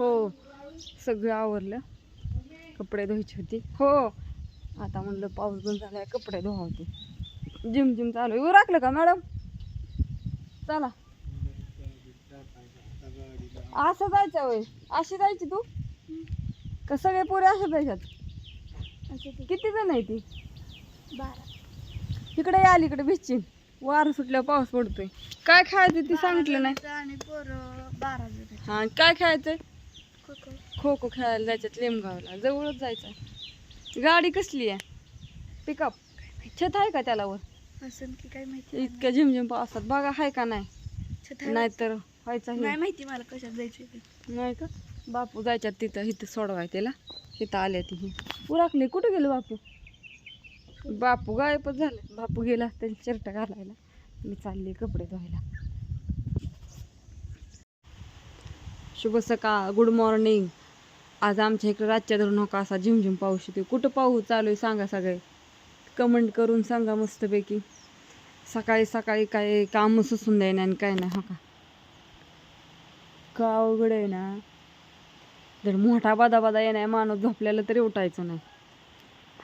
हो. सगळं आवरलं. कपडे धुवायची होती. हो. आता म्हणलं पाऊस बंद झालाय कपडे धुवावते जिम जिम चालू आहे. राखलं का मॅडम? चला. असं जायचं वय अशी जायची तू? का सगळे पोरे असे जायच्यात? किती जण आहे ती? बारा तिकडे या अलीकडे भिजची वार सुटल्यावर पाऊस पडतोय. काय खायचं ती सांगितलं नाही. हा काय खायचंय? खो खो खेळायला जायच्यात लेमगावला जवळच जायचं गाडी कसली आहे? पिकअप छत आहे का त्याला वर? असं की काय माहिती. इतक्या झिमझिम पावसात. बघा आहे का नाही? नाहीतर व्हायचा नाही. माहिती मला कशात जायचं नाही का? बापू जायच्यात तिथं इथं सोडवाय त्याला. तिथं आल्या ती. उराकले. कुठे गेले बापू? बापू गायबच झाले. बापू गेला त्यांनी शर्ट घालायला. मी चालली कपडे धुवायला. शुभ सकाळ गुड मॉर्निंग आज आमच्या इकडे रातच्या धरून हो नका असा झिमझिम पाऊस येतो कुठं पाऊस चालू आहे सांगा सगळे. कमेंट करून सांगा मस्तपैकी. सकाळी सकाळी काय काम सुसून द्यायना आणि काय नाही हो का? का अवघड आहे ना? जर मोठा बादा बादा येणार माणूस झोपल्याला तरी उठायचं नाही.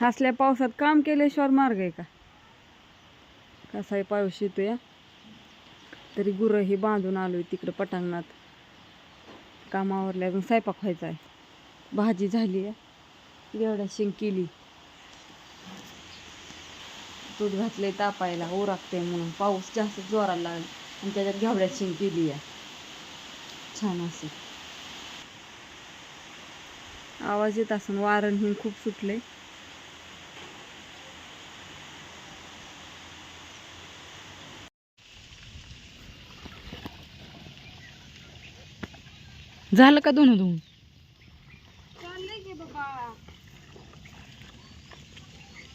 हसल्या पावसात काम केल्याशिवाय मार्ग आहे का? कसा आहे पाऊस येतोय तरी गुरं ही बांधून आलोय तिकडं पटांगणात कामावरल्या अजून स्वयंपाक व्हायचा आहे भाजी झाली आहे. एवढ्या शेंग केली. दूध घातले तापायला ओरागते म्हणून. पाऊस जास्त जोराला लागला आणि त्याच्यात घेवड्यात शेंग केली आहे. छान असे आवाज येत असून वारण ही खूप सुटले झालं का दोन धुवून चाललंय की बाबा.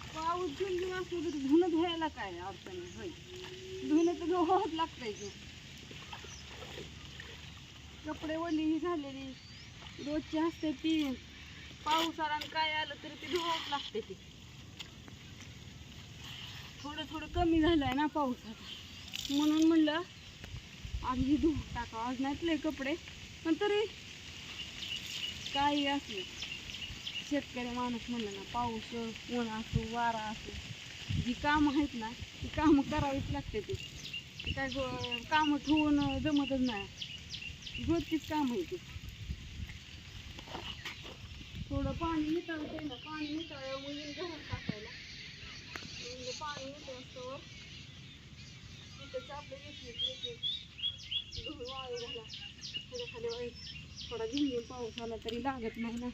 पाऊस जून जून असलो तरी धुणं धुवायला काय अडचण आहे, होय. धुणं तर धुवावंच लागतंय की. कपडे ओली ही झालेली. रोजची असते ती. पावसाळ्यानं काय आलं तरी ते धुवावंच लागते ती. थोडं थोडं कमी झालंय ना पाऊस आता. म्हणून म्हणलं आज ही धुवून टाकावं. आज नाहीत कपडे. पण तरी काही असलं. शेतकरी माणूस म्हणलं ना पाऊस ऊन असो वारा असो जी कामं आहेत ना ती कामं करावीच लागते ती. काय कामं ठेवून जमतच नाही. रोजचीच काम आहे ती. थोडं पाणी नितळते ना पाणी नितळल्यावर मग घरात टाकायला. म्हणजे पाणी नितळस्तोवर तिथंच आपलं एक एक एक एक गहू वाळू घाला थोडं खाली थोडा झिंगून पाऊस आला तरी लागत नाही ना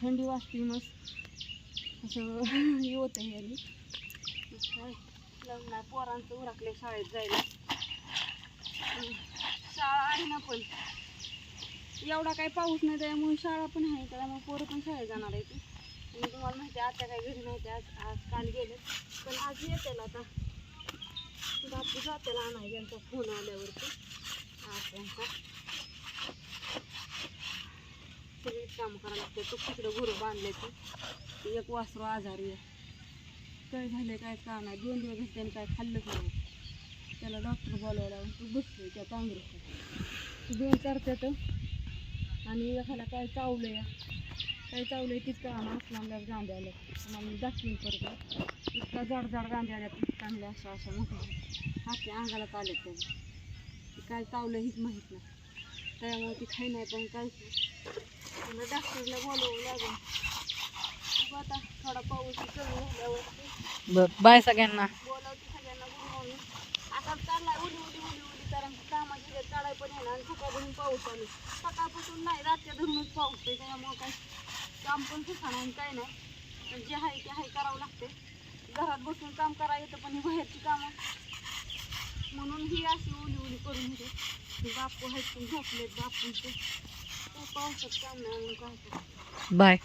थंडी वाजते मस्त असं हे होतं आणि लग्न पोरांचं उरकले शाळेत जायला शाळा आहे ना पण एवढा काही पाऊस नाही त्यामुळे शाळा पण आहे त्यामुळे पोरं पण शाळेत जाणार आहे ती आणि तुम्हाला माहिती आहे आता काही घरी माहिती आज आज काल गेले पण आज येते आता बापू जाते आणाय त्यांचा फोन आल्यावरती. आज त्यांचा सगळीच काम करायला लागते. तो तिकडं गुरु बांधले ते. एक वासरू आजारी आहे. काय झाले काय का नाही दोन दिवस त्याने काय खाल्लंच नाही. त्याला डॉक्टर बोलायला लावून तू बसतोय त्या तांबरीत दोन चार करतात आणि एखादा काय चावलं या काय चावलंय तीच का असला गांध्या आल्या. आम्हाला दाखवीन परत इतका जाड जाड गांध्या आल्या चांगल्या अशा अशा मोठ्या हातच्या अंगाला आले त्याला ते काय चावलं हीच माहीत नाही. त्यामुळे ती खाई नाही पण नाही मला डॉक्टरला बोलवावं लागेल. आता थोडा पाऊस कमी झाल्यावरती बाय सगळ्यांना. बोलावते सगळ्यांना बोलवून आता चाललाय उडी उडी उडी उडी कारण कामाची काढाय पण येणार आणि सकाळपासून पाऊस सकाळपासून नाही रातच्या धरूनच पाऊस आहे त्याच्यामुळं काय? काम पण सुखाना आणि काय नाही. पण जे आहे ते आहे करावं लागते. घरात बसून काम करा येतं पण ही बाहेरची कामं. म्हणून ही अशी उली उली करून घेते बापू आहेत झोपलेत बापूंचे. पावसात काम नाही म्हणून काय बाय.